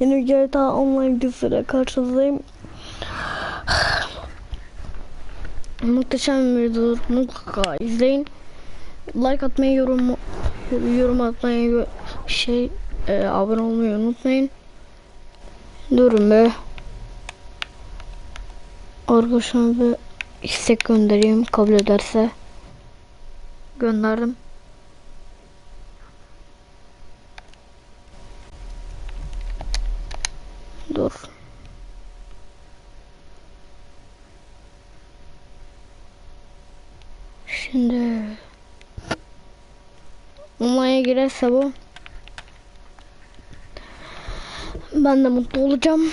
Yeni GTA Online videosuyla karşınızdayım. Muhteşem bir videodur. Mutlaka izleyin. Like atmayı, yorum yorum atmayı, şey e, abone olmayı unutmayın. Durun be. Arkadaşıma bir istek göndereyim kabul ederse. Gönderdim. Dur. Şimdi Online'a girerse bu ben de mutlu olacağım.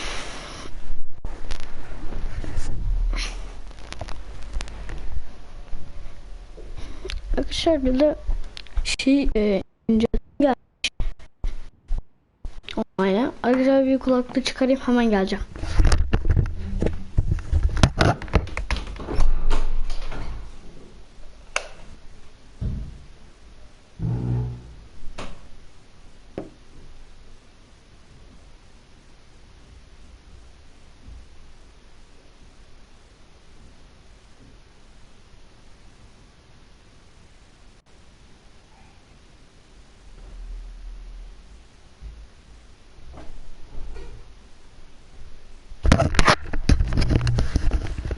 Arkadaşlar bir de şey e, Kulaklık çıkarayım hemen geleceğim.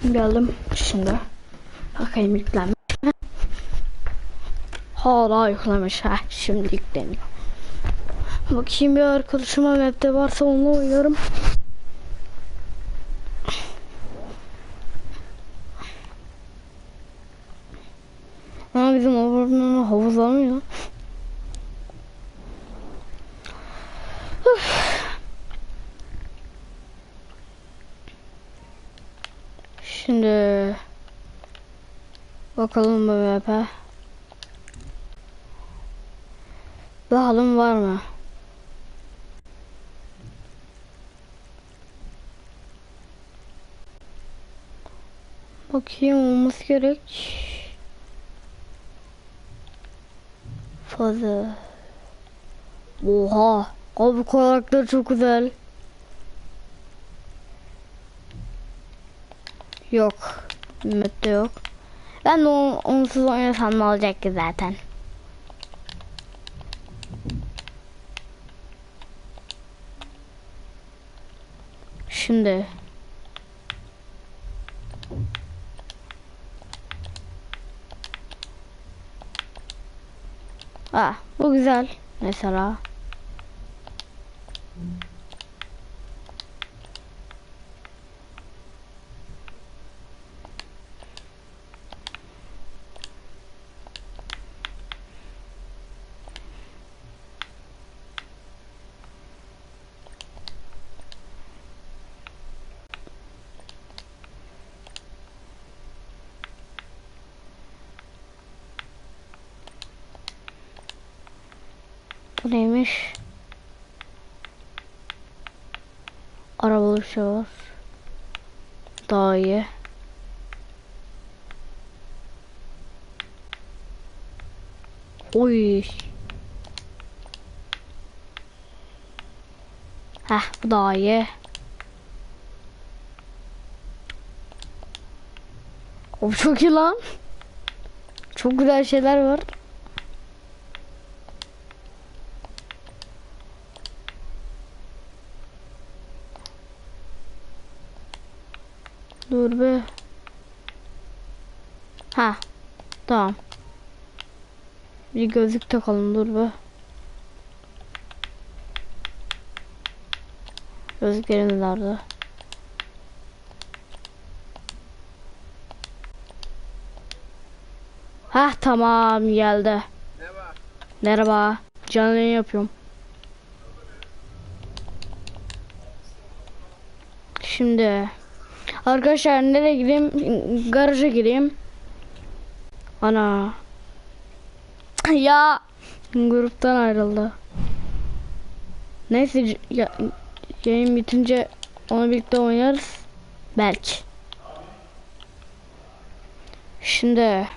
Geldim şimdi. Bakayım yüklenmiş mi? Hala yüklemiş ha. Şimdi yükleniyor. Bakayım bir arkadaşıma map'te varsa onunla oynarım. Ama bizim havuz var mı? Şimdi bakalım bu map'e. Bakalım var mı? Bakayım olması gerek. Fazla. Oha. Abi karakter çok güzel. Yok. Map'te yok. Ben de on, onsuz oynasam ne olacak ki zaten. Şimdi. Ah, bu güzel. Mesela. Neymiş? Arabalı şey var. Daha iyi. Oy. Heh bu daha iyi. O çok iyi lan. Çok güzel şeyler var. Dur be. Ha. Tamam. Bir gözlük takalım dur be. Gözlüklerimiz nerede? Ha tamam geldi. Merhaba. Merhaba. Canlı yayın yapıyorum. Şimdi arkadaşlar nereye gireyim? Garaja gireyim. Ana. Ya gruptan ayrıldı. Neyse ya, yayın bitince onu birlikte oynarız. Belki. Şimdi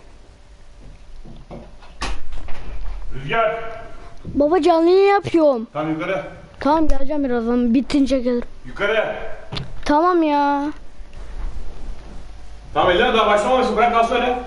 Rüzgar. baba canlı yayın yapıyorum. Tam yukarı. Tamam geleceğim birazdan. Bitince gelirim. Yukarı. Tamam ya. Tamam ellerine daha başlamamışsın. Bırak kalsın öyle.